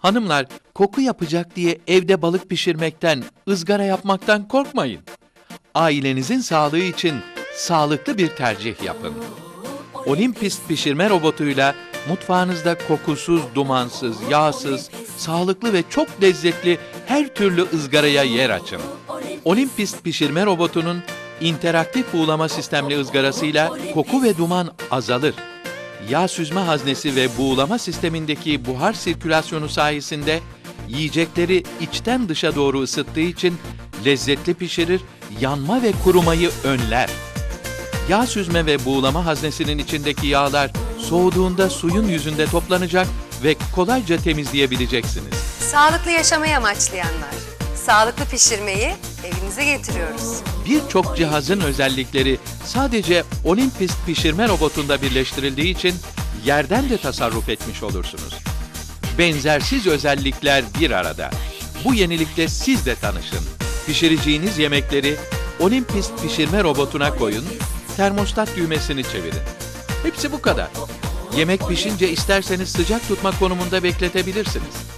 Hanımlar, koku yapacak diye evde balık pişirmekten, ızgara yapmaktan korkmayın. Ailenizin sağlığı için sağlıklı bir tercih yapın. Olimpist pişirme robotuyla mutfağınızda kokusuz, dumansız, yağsız, sağlıklı ve çok lezzetli her türlü ızgaraya yer açın. Olimpist pişirme robotunun interaktif buğulama sistemli ızgarasıyla koku ve duman azalır. Yağ süzme haznesi ve buğulama sistemindeki buhar sirkülasyonu sayesinde yiyecekleri içten dışa doğru ısıttığı için lezzetli pişirir, yanma ve kurumayı önler. Yağ süzme ve buğulama haznesinin içindeki yağlar soğuduğunda suyun yüzünde toplanacak ve kolayca temizleyebileceksiniz. Sağlıklı yaşamayı amaçlayanlar. Sağlıklı pişirmeyi evinize getiriyoruz. Birçok cihazın özellikleri sadece Olympus pişirme robotunda birleştirildiği için yerden de tasarruf etmiş olursunuz. Benzersiz özellikler bir arada. Bu yenilikle siz de tanışın. Pişireceğiniz yemekleri Olympus pişirme robotuna koyun, termostat düğmesini çevirin. Hepsi bu kadar. Yemek pişince isterseniz sıcak tutma konumunda bekletebilirsiniz.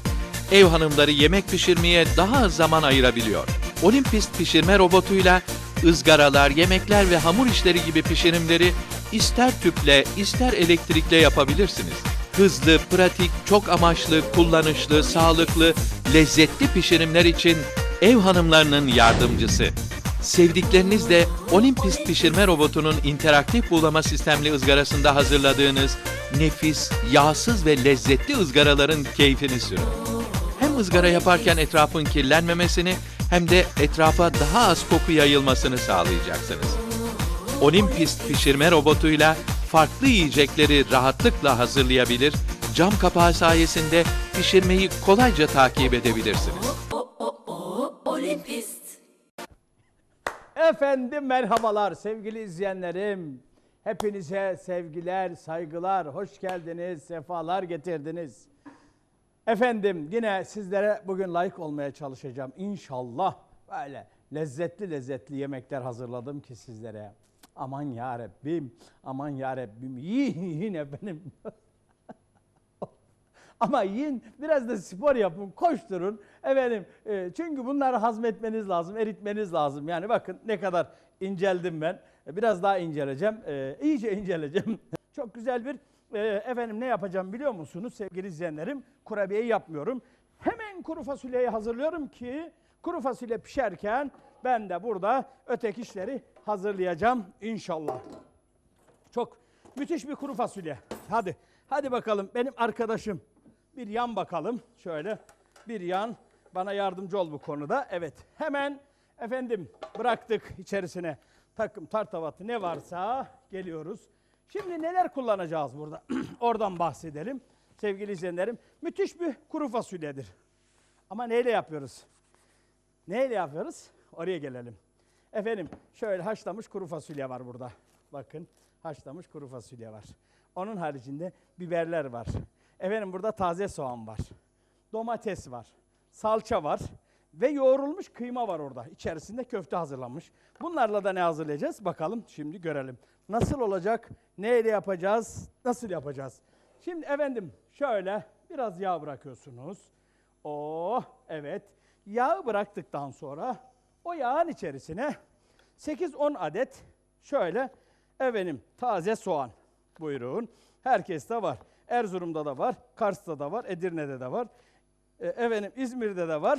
Ev hanımları yemek pişirmeye daha az zaman ayırabiliyor. Olimpist pişirme robotuyla ızgaralar, yemekler ve hamur işleri gibi pişirimleri ister tüple, ister elektrikle yapabilirsiniz. Hızlı, pratik, çok amaçlı, kullanışlı, sağlıklı, lezzetli pişirimler için ev hanımlarının yardımcısı. Sevdiklerinizle Olimpist pişirme robotunun interaktif buğulama sistemli ızgarasında hazırladığınız nefis, yağsız ve lezzetli ızgaraların keyfini sürün. Hem ızgara yaparken etrafın kirlenmemesini hem de etrafa daha az koku yayılmasını sağlayacaksınız. Olimpist pişirme robotuyla farklı yiyecekleri rahatlıkla hazırlayabilir, cam kapağı sayesinde pişirmeyi kolayca takip edebilirsiniz. Olimpist. Efendim merhabalar sevgili izleyenlerim. Hepinize sevgiler, saygılar, hoş geldiniz, sefalar getirdiniz. Efendim yine sizlere bugün layık olmaya çalışacağım. İnşallah böyle lezzetli lezzetli yemekler hazırladım ki sizlere. Aman ya Rabbim, aman ya Rabbim yiyin efendim. Ama yiyin biraz da spor yapın, koşturun. Efendim e, çünkü bunları hazmetmeniz lazım, eritmeniz lazım. Yani bakın ne kadar inceldim ben. Biraz daha inceleceğim. E, iyice inceleyeceğim. Çok güzel bir e, efendim ne yapacağım biliyor musunuz sevgili izleyenlerim? Kurabiye yapmıyorum. Hemen kuru fasulyeyi hazırlıyorum ki kuru fasulye pişerken ben de burada öteki işleri hazırlayacağım inşallah. Çok müthiş bir kuru fasulye. Hadi, hadi bakalım benim arkadaşım. Bir yan bakalım. Şöyle bir yan. Bana yardımcı ol bu konuda. Evet, hemen efendim bıraktık içerisine takım tartavatı ne varsa geliyoruz. Şimdi neler kullanacağız burada? Oradan bahsedelim. Sevgili izleyenlerim, müthiş bir kuru fasulyedir. Ama neyle yapıyoruz? Neyle yapıyoruz? Oraya gelelim. Efendim şöyle haşlamış kuru fasulye var burada. Bakın haşlamış kuru fasulye var. Onun haricinde biberler var. Efendim burada taze soğan var. Domates var. Salça var. Ve yoğrulmuş kıyma var orada. İçerisinde köfte hazırlanmış. Bunlarla da ne hazırlayacağız? Bakalım şimdi görelim. Nasıl olacak? Neyle yapacağız? Nasıl yapacağız? Şimdi efendim şöyle biraz yağ bırakıyorsunuz. Oh evet. Yağı bıraktıktan sonra o yağın içerisine 8-10 adet şöyle efendim taze soğan. Buyurun. Herkeste var. Erzurum'da da var, Kars'ta da var, Edirne'de de var. E, efendim İzmir'de de var,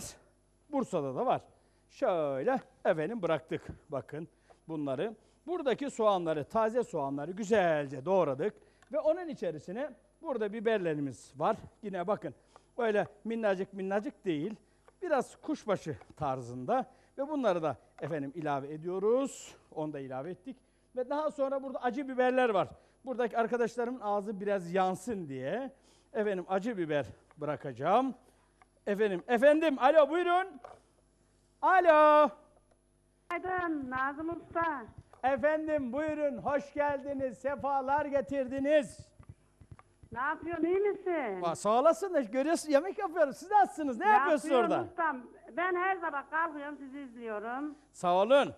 Bursa'da da var. Şöyle efendim bıraktık. Bakın bunları. Buradaki soğanları, taze soğanları güzelce doğradık. Ve onun içerisine burada biberlerimiz var. Yine bakın öyle minnacık minnacık değil. Biraz kuşbaşı tarzında. Ve bunları da efendim ilave ediyoruz. Onu da ilave ettik. Ve daha sonra burada acı biberler var. Buradaki arkadaşlarımın ağzı biraz yansın diye efendim acı biber bırakacağım. Efendim, efendim, alo buyurun. Alo. Günaydın Nazım Usta. Efendim buyurun, hoş geldiniz, sefalar getirdiniz. Ne yapıyorsun iyi misin? Aa, sağ olasın, da görüyorsun yemek yapıyoruz. Siz nasılsınız, ne yapıyorsunuz Yapıyorum orada? ustam. Ben her sabah kalkıyorum sizi izliyorum. Sağ olun.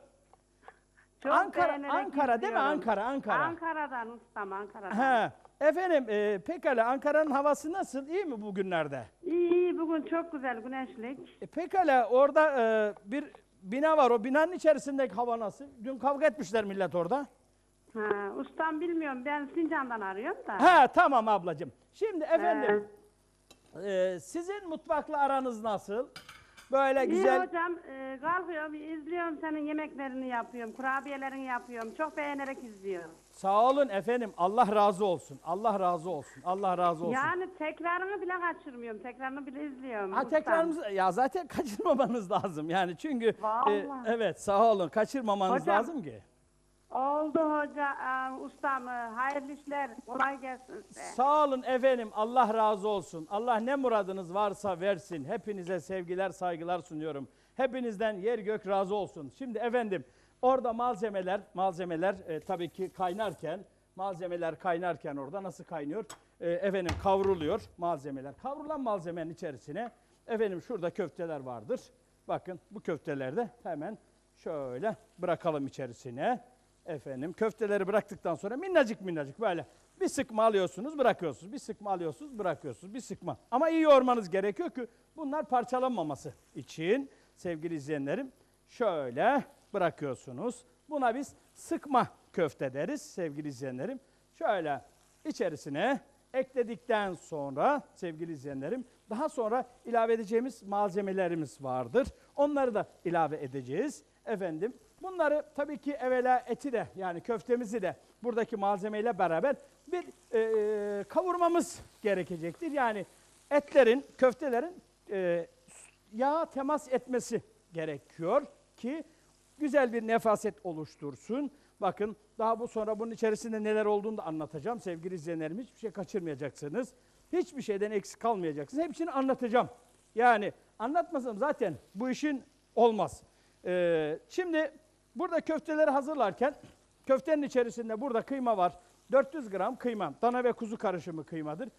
Çok Ankara- beğenerek Ankara değil mi? izliyorum. Ankara, Ankara. Ankara'dan ustam Ankara'dan. He, Efendim e, pekala Ankara'nın havası nasıl? İyi mi bugünlerde? İyi iyi bugün çok güzel güneşlik. E, pekala orada e, bir bina var. O binanın içerisindeki hava nasıl? Dün kavga etmişler millet orada. Ha, ustam bilmiyorum ben Sincan'dan arıyorum da. Ha tamam ablacığım. Şimdi efendim e, sizin mutfakla aranız nasıl? Böyle İyi güzel hocam e, kalkıyorum izliyorum senin yemeklerini yapıyorum, kurabiyelerini yapıyorum. Çok beğenerek izliyorum. Sağ olun efendim. Allah razı olsun. Allah razı olsun. Allah razı olsun. Yani tekrarını bile kaçırmıyorum. Tekrarını bile izliyorum. Ha ustam. tekrarımız ya zaten kaçırmamanız lazım yani çünkü e, Vallahi. evet sağ olun kaçırmamanız Hocam. lazım ki. Oldu hoca, e, ustam. e, Hayırlı işler. Kolay gelsin size. Sağ olun efendim. Allah razı olsun. Allah ne muradınız varsa versin. Hepinize sevgiler, saygılar sunuyorum. Hepinizden yer gök razı olsun. Şimdi efendim orada malzemeler, malzemeler e, tabii ki kaynarken, malzemeler kaynarken orada nasıl kaynıyor? E, efendim kavruluyor malzemeler. Kavrulan malzemenin içerisine efendim şurada köfteler vardır. Bakın bu köfteleri de hemen şöyle bırakalım içerisine. Efendim köfteleri bıraktıktan sonra minnacık minnacık böyle bir sıkma alıyorsunuz bırakıyorsunuz. Bir sıkma alıyorsunuz bırakıyorsunuz. Bir sıkma. Ama iyi yoğurmanız gerekiyor ki bunlar parçalanmaması için sevgili izleyenlerim şöyle bırakıyorsunuz. Buna biz sıkma köfte deriz sevgili izleyenlerim. Şöyle içerisine ekledikten sonra sevgili izleyenlerim daha sonra ilave edeceğimiz malzemelerimiz vardır. Onları da ilave edeceğiz. Efendim bunları tabii ki evvela eti de yani köftemizi de buradaki malzemeyle beraber bir e, kavurmamız gerekecektir. Yani etlerin, köftelerin e, yağa temas etmesi gerekiyor ki güzel bir nefaset oluştursun. Bakın daha bu sonra bunun içerisinde neler olduğunu da anlatacağım. Sevgili izleyenlerim hiçbir şey kaçırmayacaksınız. Hiçbir şeyden eksik kalmayacaksınız. Hepsini anlatacağım. Yani anlatmasam zaten bu işin olmaz. Ee, şimdi burada köfteleri hazırlarken köftenin içerisinde burada kıyma var. 400 gram kıyma. Dana ve kuzu karışımı kıymadır.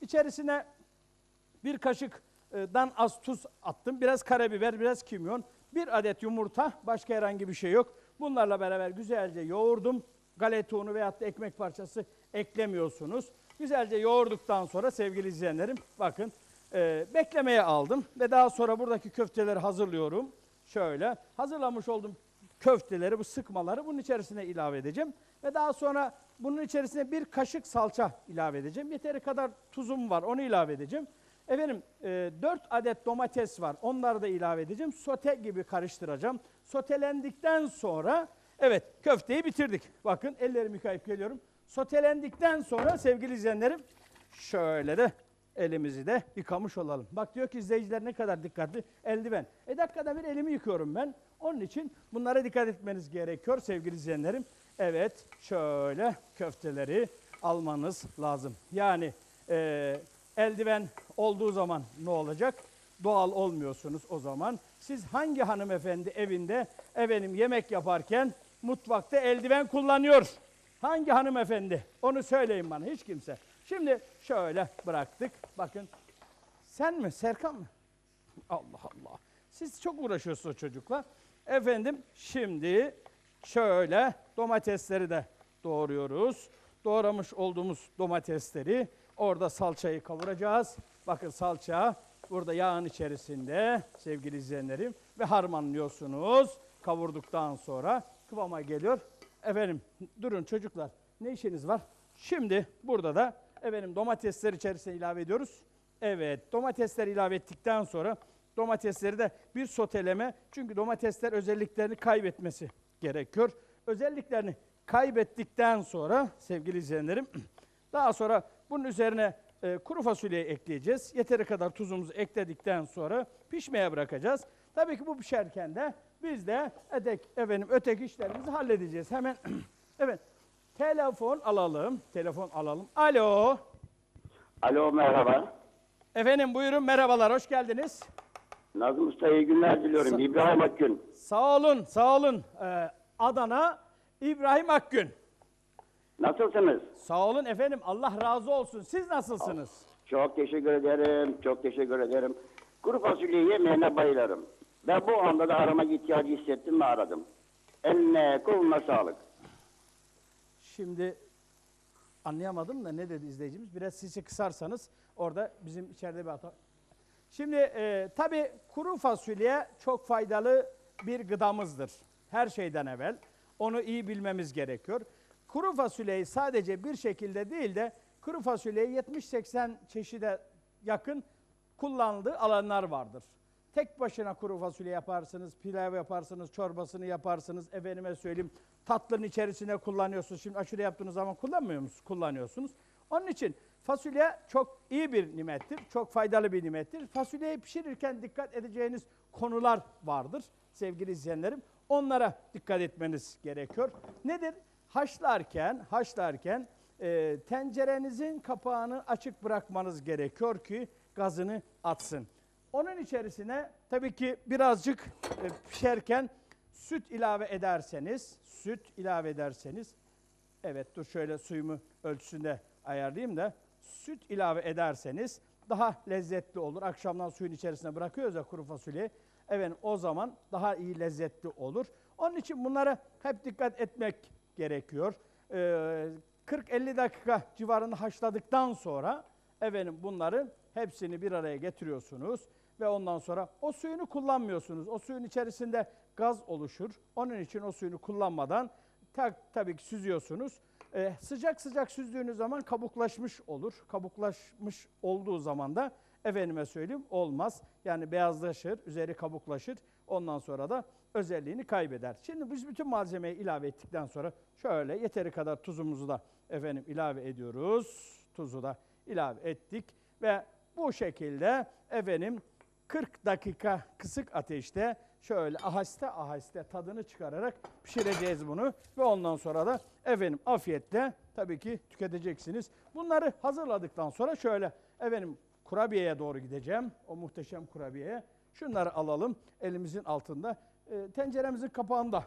İçerisine bir kaşıktan az tuz attım. Biraz karabiber, biraz kimyon. Bir adet yumurta, başka herhangi bir şey yok. Bunlarla beraber güzelce yoğurdum. Galeta unu veyahut da ekmek parçası eklemiyorsunuz. Güzelce yoğurduktan sonra sevgili izleyenlerim bakın e, beklemeye aldım. Ve daha sonra buradaki köfteleri hazırlıyorum. Şöyle hazırlamış olduğum köfteleri, bu sıkmaları bunun içerisine ilave edeceğim. Ve daha sonra bunun içerisine bir kaşık salça ilave edeceğim. Yeteri kadar tuzum var, onu ilave edeceğim. Efendim e, 4 adet domates var. Onları da ilave edeceğim. Sote gibi karıştıracağım. Sotelendikten sonra evet köfteyi bitirdik. Bakın ellerimi yıkayıp geliyorum. Sotelendikten sonra sevgili izleyenlerim şöyle de elimizi de yıkamış olalım. Bak diyor ki izleyiciler ne kadar dikkatli. Eldiven. E dakikada bir elimi yıkıyorum ben. Onun için bunlara dikkat etmeniz gerekiyor sevgili izleyenlerim. Evet şöyle köfteleri almanız lazım. Yani e, eldiven olduğu zaman ne olacak? Doğal olmuyorsunuz o zaman. Siz hangi hanımefendi evinde efendim yemek yaparken mutfakta eldiven kullanıyor? Hangi hanımefendi? Onu söyleyin bana hiç kimse. Şimdi şöyle bıraktık. Bakın sen mi Serkan mı? Allah Allah. Siz çok uğraşıyorsunuz çocukla. Efendim şimdi şöyle domatesleri de doğruyoruz. Doğramış olduğumuz domatesleri orada salçayı kavuracağız. Bakın salça burada yağın içerisinde sevgili izleyenlerim ve harmanlıyorsunuz. Kavurduktan sonra kıvama geliyor. Efendim durun çocuklar ne işiniz var? Şimdi burada da efendim domatesler içerisine ilave ediyoruz. Evet domatesler ilave ettikten sonra domatesleri de bir soteleme çünkü domatesler özelliklerini kaybetmesi gerekiyor. Özelliklerini kaybettikten sonra sevgili izleyenlerim daha sonra bunun üzerine e, kuru fasulyeyi ekleyeceğiz. Yeteri kadar tuzumuzu ekledikten sonra pişmeye bırakacağız. Tabii ki bu pişerken de biz de ötek, efendim, öteki işlerimizi halledeceğiz. Hemen evet telefon alalım. Telefon alalım. Alo. Alo merhaba. Efendim buyurun merhabalar hoş geldiniz. Nazım Usta iyi günler diliyorum. İbrahim Akgün. Sağ olun sağ olun. Ee, Adana İbrahim Akgün. Nasılsınız? Sağ olun efendim Allah razı olsun. Siz nasılsınız? Çok teşekkür ederim. Çok teşekkür ederim. Kuru fasulye yemeğine bayılırım. Ve bu anda da aramak ihtiyacı hissettim ve aradım. Eline koluna sağlık. Şimdi Anlayamadım da ne dedi izleyicimiz? Biraz sesi kısarsanız orada bizim içeride bir hata. Şimdi e, tabii kuru fasulye çok faydalı bir gıdamızdır. Her şeyden evvel. Onu iyi bilmemiz gerekiyor. Kuru fasulyeyi sadece bir şekilde değil de kuru fasulyeyi 70-80 çeşide yakın kullanıldığı alanlar vardır. Tek başına kuru fasulye yaparsınız, pilav yaparsınız, çorbasını yaparsınız, efendime söyleyeyim tatlının içerisine kullanıyorsunuz. Şimdi aşure yaptığınız zaman kullanmıyor musunuz? Kullanıyorsunuz. Onun için fasulye çok iyi bir nimettir, çok faydalı bir nimettir. Fasulyeyi pişirirken dikkat edeceğiniz konular vardır sevgili izleyenlerim. Onlara dikkat etmeniz gerekiyor. Nedir? Haşlarken, haşlarken e, tencerenizin kapağını açık bırakmanız gerekiyor ki gazını atsın. Onun içerisine tabii ki birazcık e, pişerken süt ilave ederseniz, süt ilave ederseniz, evet dur şöyle suyumu ölçüsünde ayarlayayım da, süt ilave ederseniz daha lezzetli olur. Akşamdan suyun içerisine bırakıyoruz ya kuru fasulyeyi. Evet o zaman daha iyi lezzetli olur. Onun için bunlara hep dikkat etmek gerekiyor. Ee, 40-50 dakika civarında haşladıktan sonra efendim bunları hepsini bir araya getiriyorsunuz ve ondan sonra o suyunu kullanmıyorsunuz. O suyun içerisinde gaz oluşur. Onun için o suyunu kullanmadan ta, tabii ki süzüyorsunuz. Ee, sıcak sıcak süzdüğünüz zaman kabuklaşmış olur. Kabuklaşmış olduğu zaman da efendime söyleyeyim olmaz. Yani beyazlaşır, üzeri kabuklaşır. Ondan sonra da özelliğini kaybeder. Şimdi biz bütün malzemeyi ilave ettikten sonra şöyle yeteri kadar tuzumuzu da efendim ilave ediyoruz. Tuzu da ilave ettik ve bu şekilde efendim 40 dakika kısık ateşte şöyle aheste aheste tadını çıkararak pişireceğiz bunu ve ondan sonra da efendim afiyetle tabii ki tüketeceksiniz. Bunları hazırladıktan sonra şöyle efendim kurabiyeye doğru gideceğim. O muhteşem kurabiyeye. Şunları alalım elimizin altında. E, tenceremizin kapağını da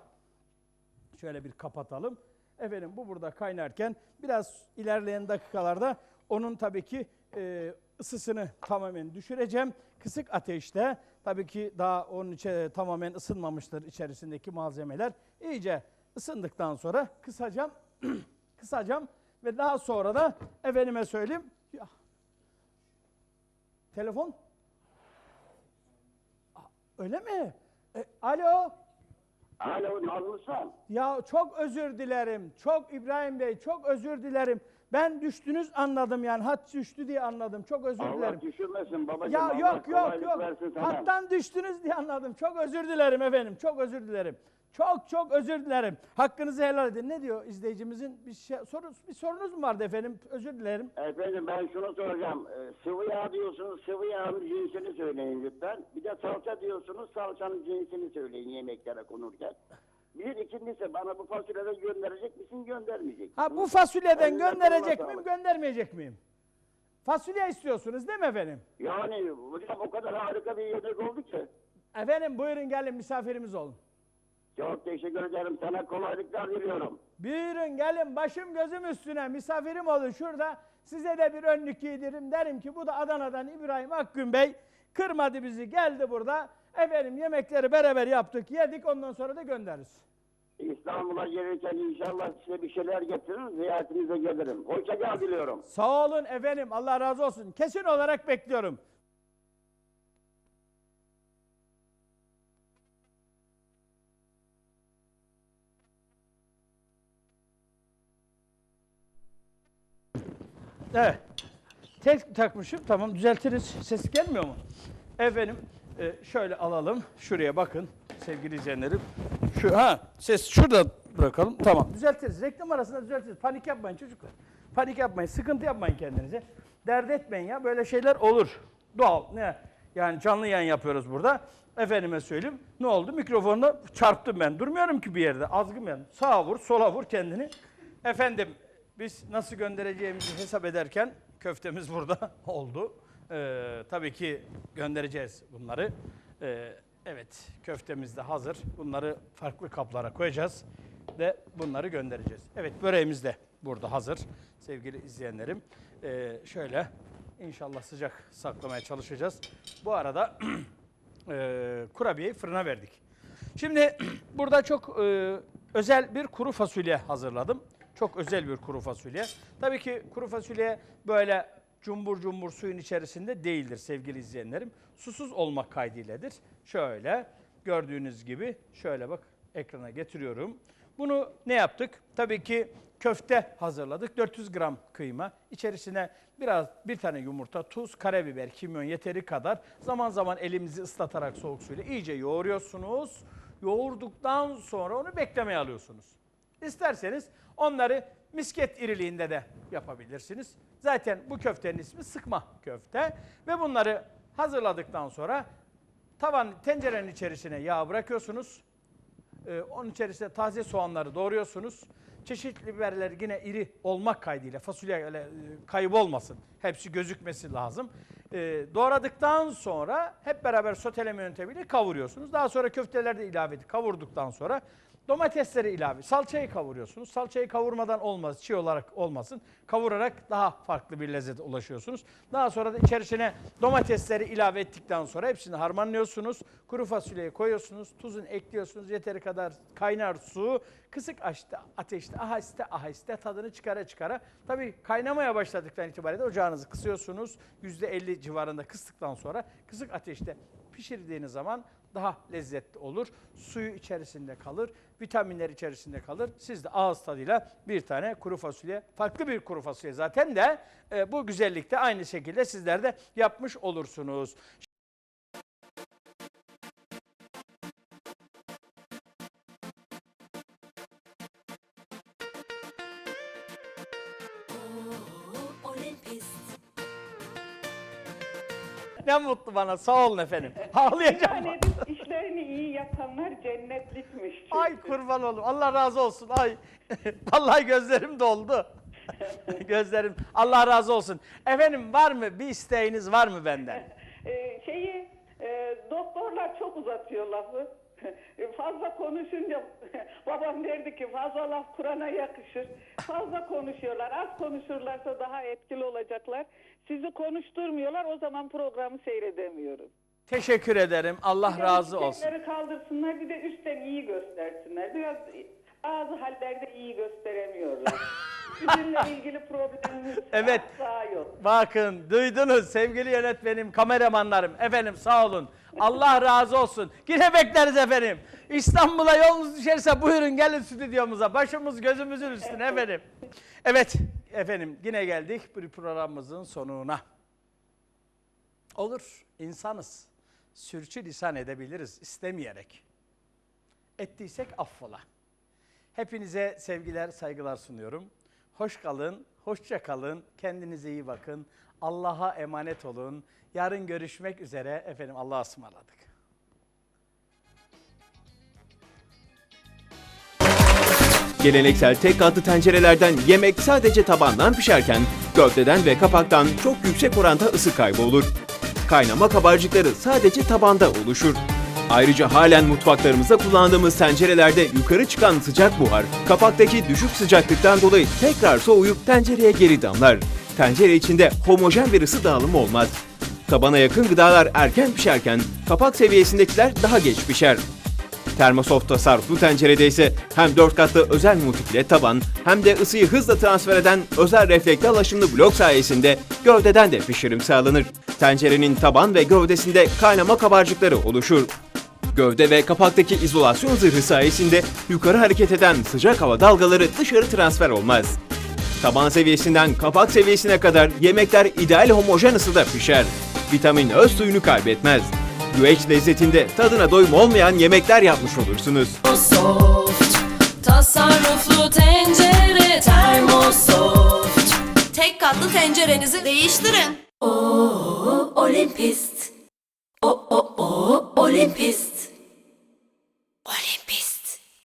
şöyle bir kapatalım. Efendim bu burada kaynarken biraz ilerleyen dakikalarda onun tabii ki e, ısısını tamamen düşüreceğim. Kısık ateşte tabii ki daha onun içe tamamen ısınmamıştır içerisindeki malzemeler. İyice ısındıktan sonra kısacağım. kısacağım ve daha sonra da efendime söyleyeyim. Ya, telefon? Öyle mi? E, alo? Alo Nazlısan. Ya çok özür dilerim. Çok İbrahim Bey çok özür dilerim. Ben düştünüz anladım yani hat düştü diye anladım. Çok özür dilerim. Allah düşürmesin babacığım. Ya Allah yok yok kolaylık yok. versin sana. Hattan düştünüz diye anladım. Çok özür dilerim efendim. Çok özür dilerim. Çok çok özür dilerim. Hakkınızı helal edin. Ne diyor izleyicimizin bir şey soru bir sorunuz mu vardı efendim? Özür dilerim. Efendim ben şunu soracağım. Ee, sıvı yağ diyorsunuz, sıvı yağın cinsini söyleyin lütfen. Bir de salça diyorsunuz, salçanın cinsini söyleyin yemeklere konurken. Bir ikincisi bana bu fasulyeden gönderecek misin, göndermeyecek misin? Ha bu fasulyeden gönderecek miyim, sağlık. göndermeyecek miyim? Fasulye istiyorsunuz değil mi efendim? Yani hocam o kadar harika bir yemek oldu ki. Efendim buyurun gelin misafirimiz olun. Çok teşekkür ederim. Sana kolaylıklar diliyorum. Buyurun gelin başım gözüm üstüne misafirim olun şurada. Size de bir önlük giydiririm derim ki bu da Adana'dan İbrahim Akgün Bey kırmadı bizi geldi burada. Efendim yemekleri beraber yaptık yedik ondan sonra da göndeririz. İstanbul'a gelirken inşallah size bir şeyler getiririm, ziyaretinize gelirim. Hoşça kal diliyorum. Sağ olun efendim Allah razı olsun. Kesin olarak bekliyorum. Evet. Tek takmışım. Tamam düzeltiriz. Ses gelmiyor mu? Efendim e, şöyle alalım. Şuraya bakın sevgili izleyenlerim. Şu ha ses şurada bırakalım. Tamam. Düzeltiriz. Reklam arasında düzeltiriz. Panik yapmayın çocuklar. Panik yapmayın. Sıkıntı yapmayın kendinize. Dert etmeyin ya. Böyle şeyler olur. Doğal. Ne? Yani canlı yayın yapıyoruz burada. Efendime söyleyeyim. Ne oldu? Mikrofonla çarptım ben. Durmuyorum ki bir yerde. Azgın ben. Sağa vur, sola vur kendini. Efendim biz nasıl göndereceğimizi hesap ederken köftemiz burada oldu. Ee, tabii ki göndereceğiz bunları. Ee, evet köftemiz de hazır. Bunları farklı kaplara koyacağız ve bunları göndereceğiz. Evet böreğimiz de burada hazır sevgili izleyenlerim. Ee, şöyle inşallah sıcak saklamaya çalışacağız. Bu arada e, kurabiyeyi fırına verdik. Şimdi burada çok e, özel bir kuru fasulye hazırladım. Çok özel bir kuru fasulye. Tabii ki kuru fasulye böyle cumbur cumbur suyun içerisinde değildir sevgili izleyenlerim. Susuz olmak kaydıyledir. Şöyle gördüğünüz gibi şöyle bak ekrana getiriyorum. Bunu ne yaptık? Tabii ki köfte hazırladık. 400 gram kıyma. İçerisine biraz bir tane yumurta, tuz, karabiber, kimyon yeteri kadar zaman zaman elimizi ıslatarak soğuk suyla iyice yoğuruyorsunuz. Yoğurduktan sonra onu beklemeye alıyorsunuz. İsterseniz onları misket iriliğinde de yapabilirsiniz. Zaten bu köftenin ismi sıkma köfte ve bunları hazırladıktan sonra tavan tencerenin içerisine yağ bırakıyorsunuz. Ee, onun içerisine taze soğanları doğruyorsunuz. Çeşitli biberler yine iri olmak kaydıyla fasulye öyle e, kaybolmasın. Hepsi gözükmesi lazım. Ee, doğradıktan sonra hep beraber soteleme yöntemiyle kavuruyorsunuz. Daha sonra köfteleri de ilave edip kavurduktan sonra domatesleri ilave, salçayı kavuruyorsunuz. Salçayı kavurmadan olmaz, çiğ olarak olmasın. Kavurarak daha farklı bir lezzete ulaşıyorsunuz. Daha sonra da içerisine domatesleri ilave ettikten sonra hepsini harmanlıyorsunuz. Kuru fasulyeyi koyuyorsunuz, tuzunu ekliyorsunuz. Yeteri kadar kaynar su, kısık ateşte, ateşte aheste aheste tadını çıkara çıkara. Tabii kaynamaya başladıktan itibaren de ocağınızı kısıyorsunuz. %50 civarında kıstıktan sonra kısık ateşte pişirdiğiniz zaman daha lezzetli olur. Suyu içerisinde kalır, vitaminler içerisinde kalır. Siz de ağız tadıyla bir tane kuru fasulye, farklı bir kuru fasulye zaten de e, bu güzellikte aynı şekilde sizler de yapmış olursunuz. Mutlu bana, sağ olun efendim. Ağlayacağım. Yani işlerini iyi yapanlar cennetlikmiş çünkü. Ay kurban olayım. Allah razı olsun. Ay. Vallahi gözlerim doldu. gözlerim. Allah razı olsun. Efendim var mı bir isteğiniz var mı benden? Ee, şeyi e, doktorlar çok uzatıyor lafı. Fazla konuşunca babam derdi ki fazla laf Kur'an'a yakışır. Fazla konuşuyorlar. Az konuşurlarsa daha etkili olacaklar. Sizi konuşturmuyorlar. O zaman programı seyredemiyorum. Teşekkür ederim. Allah razı olsun. Kaldırsınlar bir de üstten iyi göstersinler. Biraz bazı hallerde iyi gösteremiyorlar. Sizinle ilgili problemimiz Evet. asla yok. Bakın duydunuz sevgili yönetmenim, kameramanlarım. Efendim sağ olun. Allah razı olsun. Yine bekleriz efendim. İstanbul'a yolunuz düşerse buyurun gelin stüdyomuza. Başımız gözümüzün üstüne efendim. Evet efendim yine geldik bir programımızın sonuna. Olur insanız. Sürçü lisan edebiliriz istemeyerek. Ettiysek affola. Hepinize sevgiler, saygılar sunuyorum. Hoş kalın, hoşça kalın, kendinize iyi bakın. Allah'a emanet olun. Yarın görüşmek üzere. Efendim Allah'a ısmarladık. Geleneksel tek katlı tencerelerden yemek sadece tabandan pişerken gövdeden ve kapaktan çok yüksek oranda ısı kaybı olur. Kaynama kabarcıkları sadece tabanda oluşur. Ayrıca halen mutfaklarımızda kullandığımız tencerelerde yukarı çıkan sıcak buhar kapaktaki düşük sıcaklıktan dolayı tekrar soğuyup tencereye geri damlar. Tencere içinde homojen bir ısı dağılımı olmaz. Tabana yakın gıdalar erken pişerken kapak seviyesindekiler daha geç pişer. Termosoft tasarruflu tencerede ise hem 4 katlı özel multifile taban hem de ısıyı hızla transfer eden özel reflektör alaşımlı blok sayesinde gövdeden de pişirim sağlanır. Tencerenin taban ve gövdesinde kaynama kabarcıkları oluşur. Gövde ve kapaktaki izolasyon zırhı sayesinde yukarı hareket eden sıcak hava dalgaları dışarı transfer olmaz. Taban seviyesinden kapak seviyesine kadar yemekler ideal homojen ısıda pişer. Vitamin öz suyunu kaybetmez. Güveç lezzetinde tadına doyum olmayan yemekler yapmış olursunuz. Termosoft Tasarruflu tencere Termosoft Tek katlı tencerenizi değiştirin. Oo, Olimpist. O o o Olimpist. Kuala